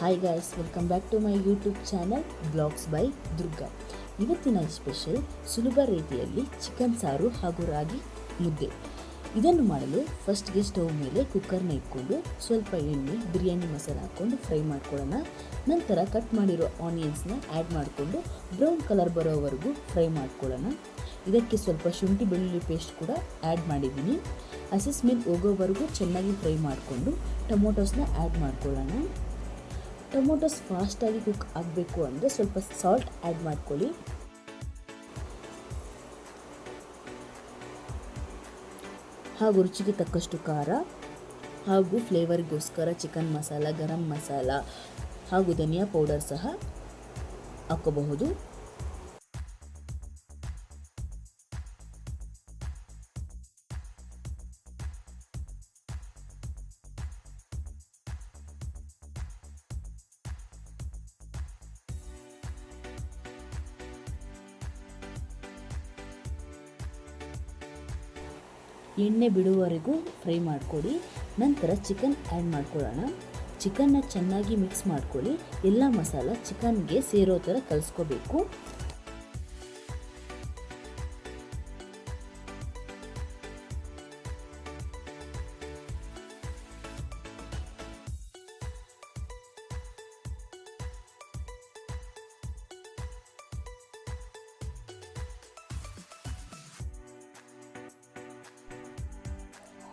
Hi guys welcome back to my YouTube channel blogs by Durga ಇವತ್ತಿನ special ಸುಲಭ ರೀತಿಯಲ್ಲಿ chicken ಸಾರು ಹಾಗೂ ರಾಗಿ ಮುದ್ದೆ. ಇದನ್ನು ಮಾಡಲು ಫಸ್ಟ್ಗೆ ಸ್ಟವ್ ಮೇಲೆ ಕುಕ್ಕರ್ನ ಇಟ್ಕೊಂಡು ಸ್ವಲ್ಪ ಎಣ್ಣೆ, ಬಿರಿಯಾನಿ ಮಸಾಲ ಹಾಕ್ಕೊಂಡು ಫ್ರೈ ಮಾಡ್ಕೊಳ್ಳೋಣ. ನಂತರ ಕಟ್ ಮಾಡಿರೋ ಆನಿಯನ್ಸ್ನ ಆ್ಯಡ್ ಮಾಡಿಕೊಂಡು ಬ್ರೌನ್ ಕಲರ್ ಬರೋವರೆಗೂ ಫ್ರೈ ಮಾಡ್ಕೊಳ್ಳೋಣ. ಇದಕ್ಕೆ ಸ್ವಲ್ಪ ಶುಂಠಿ ಬೆಳ್ಳುಳ್ಳಿ ಪೇಸ್ಟ್ ಕೂಡ ಆ್ಯಡ್ ಮಾಡಿದ್ದೀನಿ. ಹಸಿ ಸ್ಮೆಲ್ ಹೋಗೋವರೆಗೂ ಚೆನ್ನಾಗಿ ಫ್ರೈ ಮಾಡಿಕೊಂಡು ಟೊಮೊಟೊಸ್ನ ಆ್ಯಡ್ ಮಾಡ್ಕೊಳ್ಳೋಣ. ಟೊಮೊಟೊಸ್ ಫಾಸ್ಟಾಗಿ ಕುಕ್ ಆಗಬೇಕು ಅಂದರೆ ಸ್ವಲ್ಪ ಸಾಲ್ಟ್ ಆ್ಯಡ್ ಮಾಡ್ಕೊಳ್ಳಿ. ಹಾಗೂ ರುಚಿಗೆ ತಕ್ಕಷ್ಟು ಖಾರ ಹಾಗೂ ಫ್ಲೇವರ್ಗೋಸ್ಕರ ಚಿಕನ್ ಮಸಾಲ, ಗರಂ ಮಸಾಲ ಹಾಗೂ ಧನಿಯಾ ಪೌಡರ್ ಸಹ ಹಾಕೋಬಹುದು ಎಣ್ಣೆ ಬಿಡುವವರೆಗೂ ಫ್ರೈ ಮಾಡಿಕೊಡಿ ನಂತರ ಚಿಕನ್ ಆ್ಯಡ್ ಮಾಡ್ಕೊಳ್ಳೋಣ. ಚಿಕನ್ನ ಚೆನ್ನಾಗಿ ಮಿಕ್ಸ್ ಮಾಡ್ಕೊಳ್ಳಿ. ಎಲ್ಲ ಮಸಾಲ ಚಿಕನ್ಗೆ ಸೇರೋ ಥರ ಕಲಿಸ್ಕೋಬೇಕು.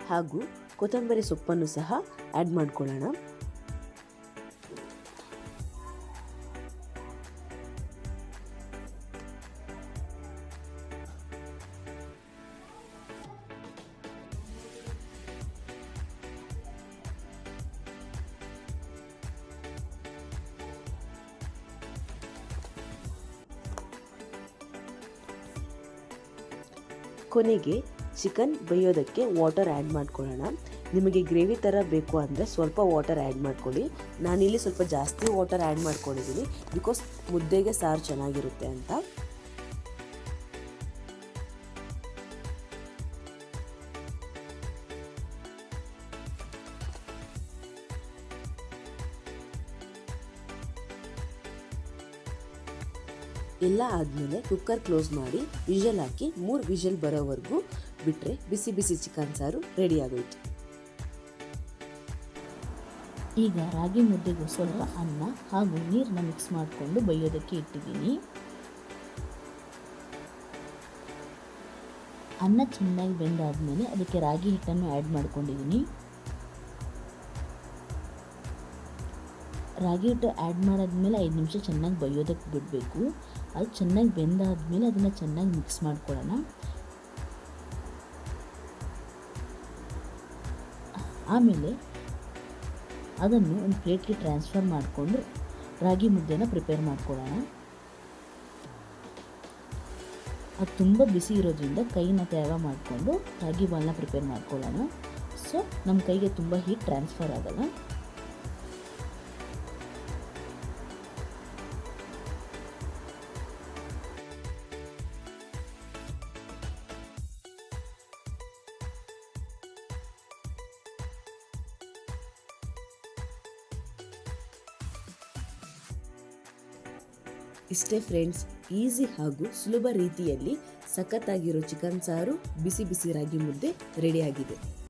ಹಾಗೂ ಕೊತ್ತಂಬರಿ ಸೊಪ್ಪನ್ನು ಸಹ ಆ್ಯಡ್ ಮಾಡ್ಕೊಳ್ಳೋಣ. ಕೊನೆಗೆ ಚಿಕನ್ ಬೇಯೋದಕ್ಕೆ ವಾಟರ್ ಆ್ಯಡ್ ಮಾಡ್ಕೊಳ್ಳೋಣ. ನಿಮಗೆ ಗ್ರೇವಿ ಥರ ಬೇಕು ಅಂದರೆ ಸ್ವಲ್ಪ ವಾಟರ್ ಆ್ಯಡ್ ಮಾಡ್ಕೊಳ್ಳಿ. ನಾನಿಲ್ಲಿ ಸ್ವಲ್ಪ ಜಾಸ್ತಿ ವಾಟರ್ ಆ್ಯಡ್ ಮಾಡ್ಕೊಂಡಿದ್ದೀನಿ. ಬಿಕಾಸ್ ಮುದ್ದೆಗೆ ಸಾರು ಚೆನ್ನಾಗಿರುತ್ತೆ ಅಂತ. ಎಲ್ಲ ಆದಮೇಲೆ ಕುಕ್ಕರ್ ಕ್ಲೋಸ್ ಮಾಡಿ ವಿಷಲ್ ಹಾಕಿ ಮೂರು ವಿಷಲ್ ಬರೋವರೆಗೂ ಬಿಟ್ಟರೆ ಬಿಸಿ ಬಿಸಿ ಚಿಕನ್ ಸಾರು ರೆಡಿ ಆಗೋಯ್ತು. ಈಗ ರಾಗಿ ಮುದ್ದೆಗೂ ಸ್ವಲ್ಪ ಅನ್ನ ಹಾಗೂ ನೀರನ್ನ ಮಿಕ್ಸ್ ಮಾಡಿಕೊಂಡು ಬೈಯೋದಕ್ಕೆ ಇಟ್ಟಿದ್ದೀನಿ. ಅನ್ನ ಚೆನ್ನಾಗಿ ಬೆಂದಾದಮೇಲೆ ಅದಕ್ಕೆ ರಾಗಿ ಹಿಟ್ಟನ್ನು ಆ್ಯಡ್ ಮಾಡ್ಕೊಂಡಿದ್ದೀನಿ. ರಾಗಿ ಹಿಟ್ಟು ಆ್ಯಡ್ ಮಾಡಾದ್ಮೇಲೆ ಐದು ನಿಮಿಷ ಚೆನ್ನಾಗಿ ಬೈಯೋದಕ್ಕೆ ಬಿಡಬೇಕು. ಅದು ಚೆನ್ನಾಗಿ ಬೆಂದಾದಮೇಲೆ ಅದನ್ನು ಚೆನ್ನಾಗಿ ಮಿಕ್ಸ್ ಮಾಡ್ಕೊಳ್ಳೋಣ. ಆಮೇಲೆ ಅದನ್ನು ಒಂದು ಪ್ಲೇಟ್ಗೆ ಟ್ರಾನ್ಸ್ಫರ್ ಮಾಡಿಕೊಂಡು ರಾಗಿ ಮುದ್ದೆನ ಪ್ರಿಪೇರ್ ಮಾಡ್ಕೊಳ್ಳೋಣ. ಅದು ತುಂಬ ಬಿಸಿ ಇರೋದ್ರಿಂದ ಕೈನ ತ್ಯಾಗ ಮಾಡಿಕೊಂಡು ರಾಗಿ ಬಾಲ್ನ ಪ್ರಿಪೇರ್ ಮಾಡ್ಕೊಳ್ಳೋಣ. ಸೊ, ನಮ್ಮ ಕೈಗೆ ತುಂಬ ಹೀಟ್ ಟ್ರಾನ್ಸ್ಫರ್ ಆಗಲ್ಲ. ಇಷ್ಟೇ ಫ್ರೆಂಡ್ಸ್ ಈಸಿ ಹಾಗೂ ಸುಲಭ ರೀತಿಯಲ್ಲಿ ಸಖತ್ತಾಗಿರೋ ಚಿಕನ್ ಸಾರು ಬಿಸಿ ಬಿಸಿ ರಾಗಿ ಮುದ್ದೆ ರೆಡಿಯಾಗಿದೆ